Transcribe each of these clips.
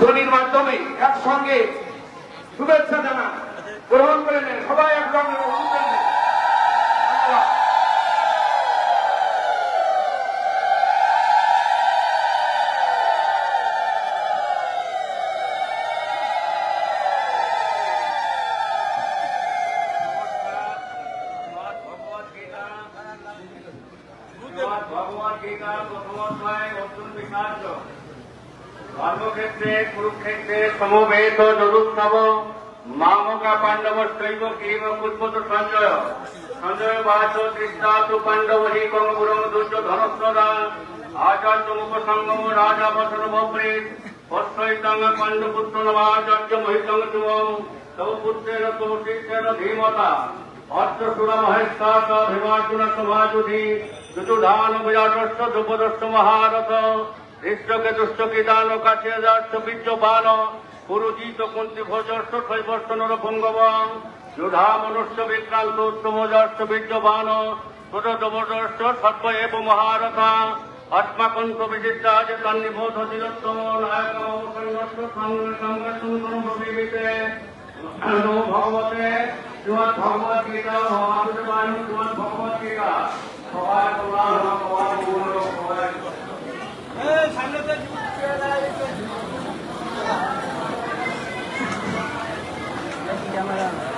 ধ্বনির মাধ্যমে একসঙ্গে শুভেচ্ছা জানান গ্রহণ করে নেন সবাই একসঙ্গে উঠবেন না। ধন্যবাদ। ধর্মক্ষেত্রে, কুরুক্ষেত্রে সমবেত যদুৎসব মামকা পাণ্ডব শৈব কিম কুৎপত সঞ্জয়। সঞ্জয় বাচ তৃষ্ণাতু পাণ্ডব হি কঙ্গুরম দুর্য ধনস্বদা আচার্য মুখ সঙ্গম রাজা বসন বপ্রেত পশ্চৈতং পাণ্ডপুত্র নমাচার্য মহিতং যুবম তব পুত্রের তব শিষ্যের ধীমতা। অর্থ সুর মহেশ্বাস ভিমার্জুন সমাজুধি যুতুধান বিরাটস্য দ্রুপদস্য মহারথ। হৃষ্টকে দুষ্টকে দান কাছে যাচ্ছ বীর্যবান পুরুজিত কুন্তি ভোজস্য শৈবস্য নর ভঙ্গবান যুধা মনুষ্য বিক্রান্ত উত্তম যশ্চ বীর্যবান সুতদবদস্য সর্ব এব মহারথা। আত্মাকন্ত বিচিত্রা যে তন্নিবোধ চিরোত্তম নায়ক সৈন্যস্য সঙ্গে সঙ্গে সুন্দর ভবিবিতে ভগবতে, শ্রীমৎ ভগবত গীতা মহাদেবানী শ্রীমৎ ভগবত গীতা সবাই গুণ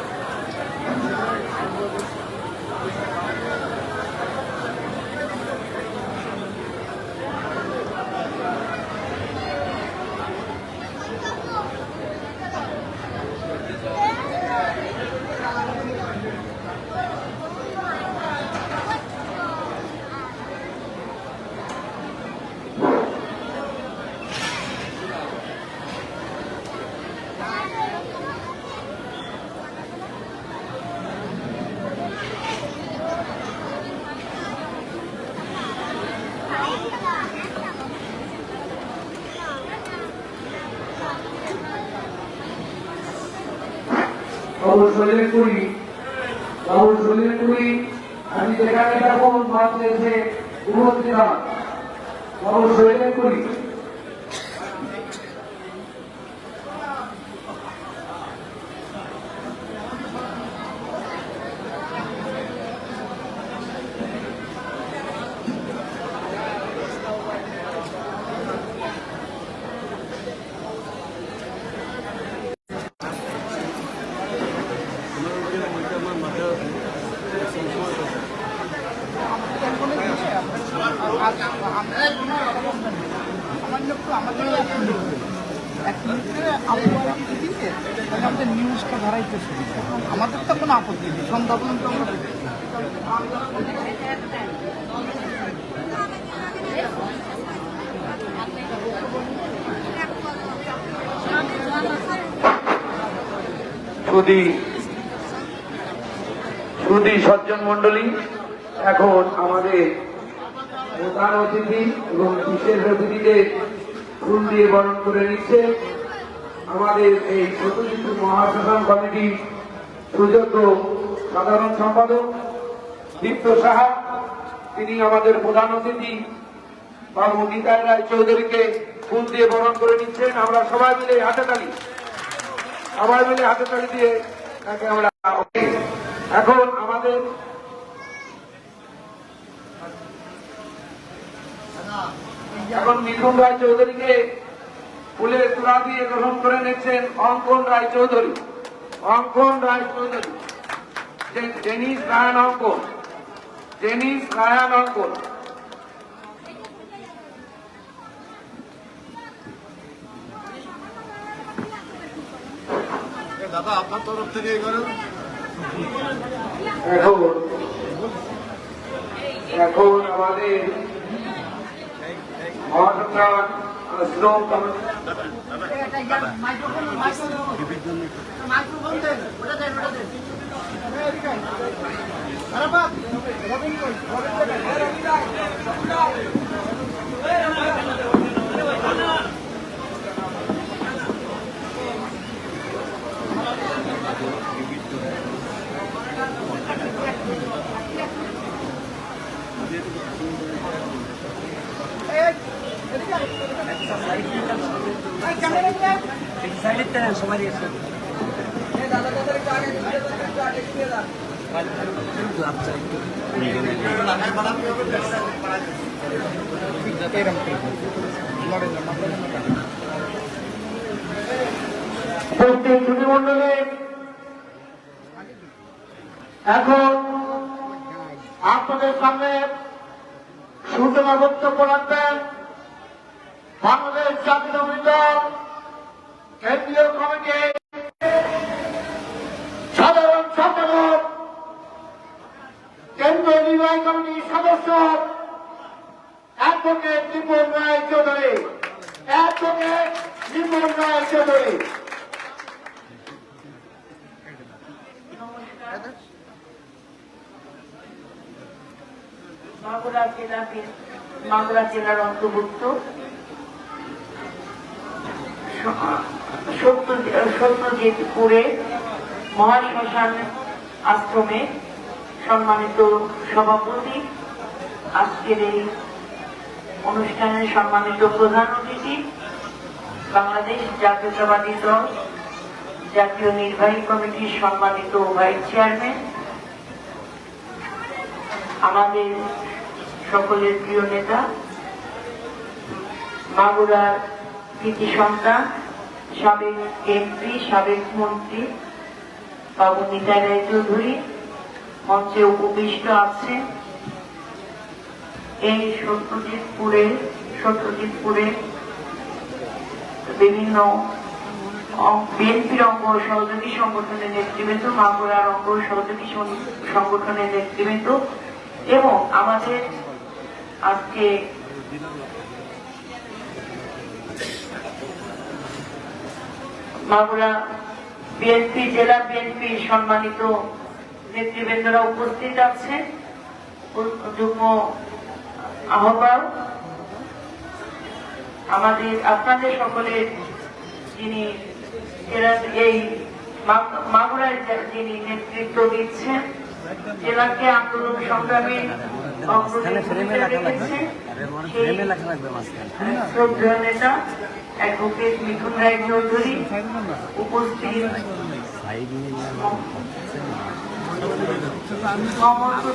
সবাই বাবু শরীরে কুড়ি বাবু শরীরে কুড়ি আমি যেখানে যাব মঞ্চে এসে উপস্থিত হন বাবু শরীরে কুড়ি আমাদের নিউজটা ধরাইতে সুবিধা আমাদের তো কোনো আপত্তি নেই সন্ধ্যা পর্যন্ত সুদি সজ্জন মন্ডলী এখন আমাদের প্রধান অতিথি এবং বিশেষ অতিথিদের ফুল দিয়ে বরণ করে নিচ্ছে। আমাদের এই প্রতিনিধি মহাশাসন কমিটি সুযোগ্য সাধারণ সম্পাদক দীপ্ত সাহা, তিনি আমাদের প্রধান অতিথি বাবু নিতাই রায় চৌধুরীকে ফুল দিয়ে বরণ করে নিচ্ছেন। আমরা সবাই মিলে হাতে তালি। সবাই মিলে হাতে তালি দিয়ে তাকে আমরা এখন আমাদের এখন মিঠুন রায় চৌধুরীকে ফুলের তোড়া দিয়ে গ্রহণ করে নিচ্ছেন অঙ্কন Roy Chowdhury. Ankan Roy Chowdhury. Day- Dennis Ankan. Dennis Ryan Ankan. দাদা আপনার তরফ থেকে করেন। এখন এখন আমাদের মহাসংখ্যান শ্রম কমিটি মাইক্রোফোন দেন ওটা দেন ওটা দেন আরাফাত, রবিন কই? রবিন কই? এই, এদিকে আয়। এই, ক্যামেরা উপস্থিত সুধীমণ্ডলী এখন আপনাদের সামনে সূচনা বক্তব্য রাখবেন বাংলাদেশ জাতীয় দল কেন্দ্রীয় কমিটি সাধারণ সম্পাদক, কেন্দ্রীয় নির্বাহী কমিটির সদস্য, অ্যাডভোকেট নিপুণ রায় চৌধুরী। অ্যাডভোকেট নিপুণ রায় চৌধুরী। মাগুরা মাগুরা জেলার অন্তর্ভুক্ত। সত্যজিৎপুরে মহাশ্মশান আশ্রমে সম্মানিত সভাপতি। আজকের এই অনুষ্ঠানের সম্মানিত প্রধান অতিথি বাংলাদেশ জাতীয়তাবাদী দল, জাতীয় নির্বাহী কমিটির সম্মানিত ভাইস চেয়ারম্যান, আমাদের সকলের প্রিয় নেতা মাগুরার কৃতি সন্তান সাবেক এমপি, সাবেক মন্ত্রী বাবু নিতাই রায় চৌধুরী মঞ্চে উপবিষ্ট আছেন। এই সত্যজিৎপুরে সত্যজিৎপুরে বিভিন্ন বিএনপির অঙ্গ সহযোগী সংগঠনের নেতৃবৃন্দ, মাগুরার অঙ্গ সহযোগী সংগঠনের নেতৃবৃন্দ এবং আমাদের আজকে মাগুরা বিএনপি জেলা বিএনপি সম্মানিত নেতৃবৃন্দরা উপস্থিত আছে। যুগ্ম আহ্বায়ক, আমাদের, আপনাদের সকলের যিনি এই মাগুরায় যিনি নেতৃত্ব দিচ্ছেন, জেলাকে আন্দোলন সংগ্রামে নেতা অ্যাডভোকেট মিঠুন রায় চৌধুরী উপস্থিত।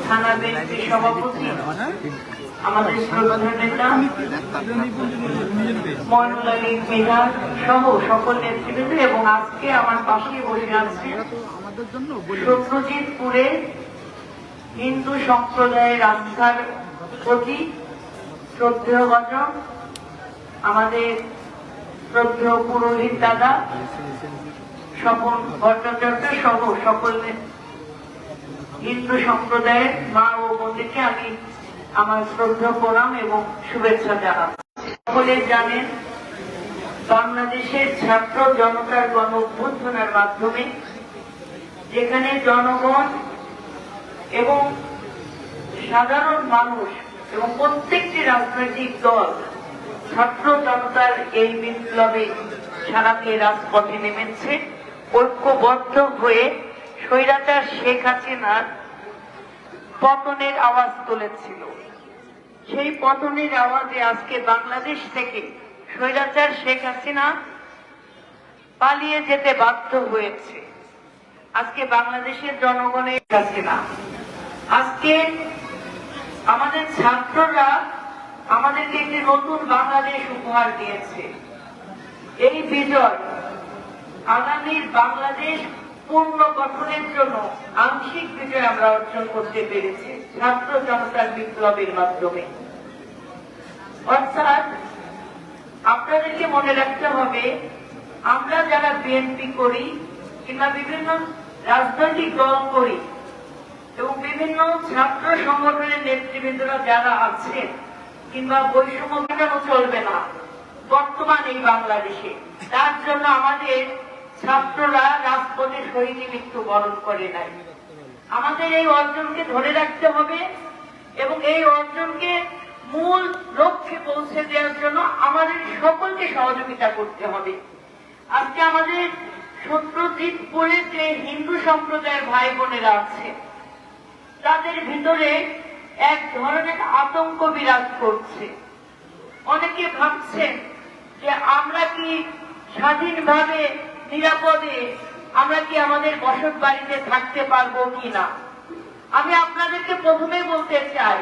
থানা বিএনপির সভাপতি আমাদের শ্রদ্ধেয় নেতা ময়নুল আলী বিহার সহ সকল নেতৃবৃন্দ এবং আজকে আমার পাশে বসে আছে সত্যজিৎপুরে হিন্দু সম্প্রদায়ের আস্থার প্রতি শ্রদ্ধেয় বচন, আমাদের শ্রদ্ধেয় পুরোহিত দাদা, স্বপন ভট্টাচার্য সহ সকল হিন্দু সম্প্রদায়ের মা ও বোনদেরকে আমি আমার শ্রদ্ধা প্রণাম এবং শুভেচ্ছা জানাচ্ছি সকলে জানেন, বাংলাদেশের ছাত্র জনতার গণ মাধ্যমে যেখানে জনগণ এবং সাধারণ মানুষ এবং প্রত্যেকটি রাজনৈতিক দল ছাত্র জনতার এই বিপ্লবে সারাতে রাজপথে নেমেছে, ঐক্যবদ্ধ হয়ে স্বৈরাচার শেখ হাসিনার পতনের আওয়াজ তুলেছিল। সেই পতনের আওয়াজে আজকে বাংলাদেশ থেকে স্বৈরাচার শেখ হাসিনা পালিয়ে যেতে বাধ্য হয়েছে। আজকে বাংলাদেশের জনগণের কাছে না। আজকে আমাদের ছাত্ররা আমাদেরকে একটি নতুন বাংলাদেশ উপহার দিয়েছে। এই বিজয় আগামীর বাংলাদেশ পূর্ণ গঠনের জন্য আংশিক বিজয় আমরা অর্জন করতে পেরেছি, ছাত্র জনতার বিপ্লবের মাধ্যমে। অর্থাৎ আপনাদেরকে মনে রাখতে হবে, আমরা যারা বিএনপি করি কিংবা বিভিন্ন রাজনৈতিক দল করি এবং বিভিন্ন ছাত্র সংগঠনের নেতৃবৃন্দরা যারা আছেন কিংবা বৈষম্য মেটানো চলবে না বর্তমান এই বাংলাদেশে? তার জন্য আমাদের ছাত্ররা রাজপথে শহীদ মৃত্যু বরণ করে নাই। আমাদের এই অর্জনকে ধরে রাখতে হবে এবং এই অর্জনকে মূল লক্ষ্যে পৌঁছে দেওয়ার জন্য আমাদের সকলকে সহযোগিতা করতে হবে। আজকে আমাদের সত্যজিৎপুরে যে হিন্দু সম্প্রদায়ের ভাই বোনেরা আছে ভিতরে এক ধরনের আতঙ্ক বিরাজ করছে। অনেকে ভাবছেন যে আমরা কি স্বাধীনভাবে, নিরাপদে, আমরা কি আমাদের বসত বাড়িতে থাকতে পারব কিনা? আমি আপনাদেরকে প্রথমে বলতে চাই